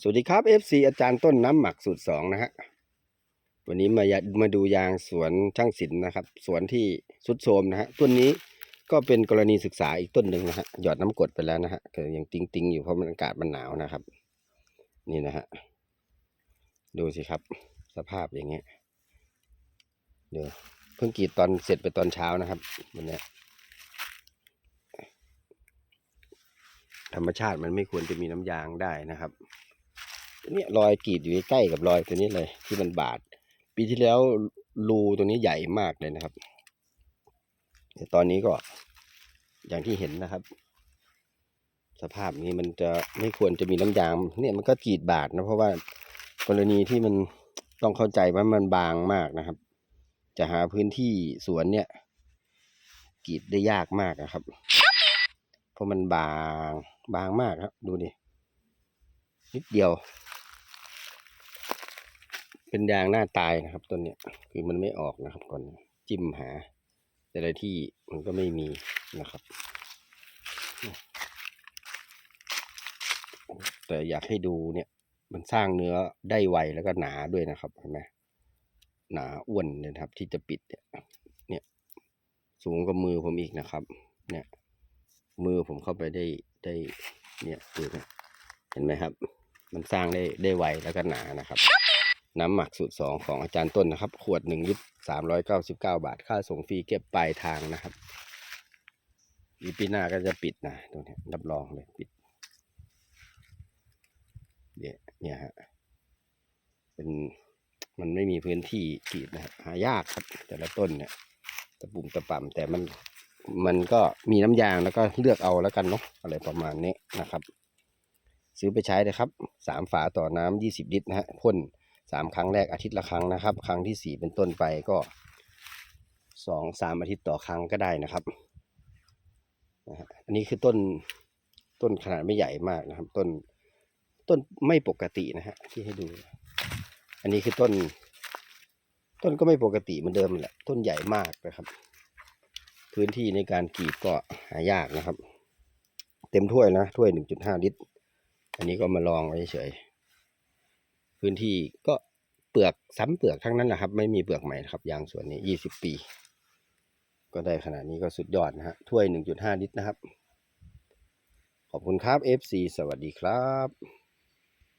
สวัสดีครับ FC อาจารย์ต้นน้ำหมักสูตรสองนะฮะวันนี้มามาดูยางสวนช่างศิลป์นะครับ สวนที่สุดโทมนะฮะต้นนี้ก็เป็นกรณีศึกษาอีกต้นหนึ่งนะฮะหยอดน้ำกรดไปแล้วนะฮะก็ยังติงๆอยู่เพราะมันอากาศมันหนาวนะครับ นี่นะฮะดูสิครับ สภาพอย่างเงี้ยเดี๋ยวเพิ่งกรีดตอนเสร็จไปตอนเช้านะครับวันนี้ธรรมชาติมันไม่ควรจะมีน้ำยางได้นะครับ เนี่ยรอยกรีดอยู่ใกล้กับรอยตัวนี้เลย ที่มันบาด ปีที่แล้วรูตัวนี้ใหญ่มากเลยนะครับแต่ตอนนี้ก็อย่างที่เห็นนะครับ สภาพนี้มันจะไม่ควรจะมีน้ำยางเนี่ยมันก็กรีดบาดนะเพราะว่ากรณีที่มันต้องเข้าใจว่ามันบางมากนะครับ จะหาพื้นที่สวนเนี่ยกรีดได้ยากมากนะครับ เพราะมันบางบางมากครับ ดูดินิดเดียว เป็นยางหน้าตายนะครับต้นเนี้ยคือมันไม่ออกนะครับก่อนจิ้มหา แต่ละที่มันก็ไม่มีนะครับ แต่อยากให้ดูเนี่ยมันสร้างเนื้อได้ไวแล้วก็หนาด้วยนะครับเห็นไหมหนาอ้วนเลยนะครับ ที่จะปิดเนี่ยเนี่ย สูงกว่ามือผมอีกนะครับ เนี่ย มือผมเข้าไปได้ได้ เนี่ยดูนะเห็นไหมครับ มันสร้างได้ได้ไวแล้วก็หนานะครับ น้ำหมักสูตรสองของอาจารย์ต้นนะครับ ขวดหนึ่งลิตรสามร้อยเก้าสิบเก้าบาท ค่าส่งฟรีเก็บปลายทางนะครับอีปีหน้าก็จะปิดนะตรงนี้รับรองเลยปิดเนี่ยเนี่ยฮะเป็นมันไม่มีพื้นที่กรีดนะครับหายากครับ แต่ละต้นเนี่ยตะปุ่มตะป่ำแต่มันมันก็มีน้ำยางแล้วก็เลือกเอาแล้วกันเนาะอะไรประมาณนี้นะครับ ซื้อไปใช้เลยครับสามฝาต่อน้ำยี่สิบลิตรนะฮะพ่น สามครั้งแรกอาทิตย์ละครั้งนะครับ ครั้งที่สี่เป็นต้นไปก็สองสามอาทิตย์ต่อครั้งก็ได้นะครับนะฮะอันนี้คือต้นต้นขนาดไม่ใหญ่มากนะครับ ต้นต้นไม่ปกตินะฮะที่ให้ดู อันนี้คือต้น ต้นก็ไม่ปกติเหมือนเดิมแหละต้นใหญ่มากนะครับ พื้นที่ในการกรีดก็หายากนะครับ เต็มถ้วยนะถ้วยหนึ่งจุดห้าลิตร อันนี้ก็มาลองไว้เฉย พื้นที่ก็เปลือกซ้ำเปลือกทั้งนั้นแหละครับ ไม่มีเปลือกใหม่นะครับ ยางส่วนนี้ยี่สิบปี ก็ได้ขนาดนี้ก็สุดยอดนะฮะถ้วยหนึ่งจุดห้าลิตรนะครับ ขอบคุณครับ FC สวัสดีครับ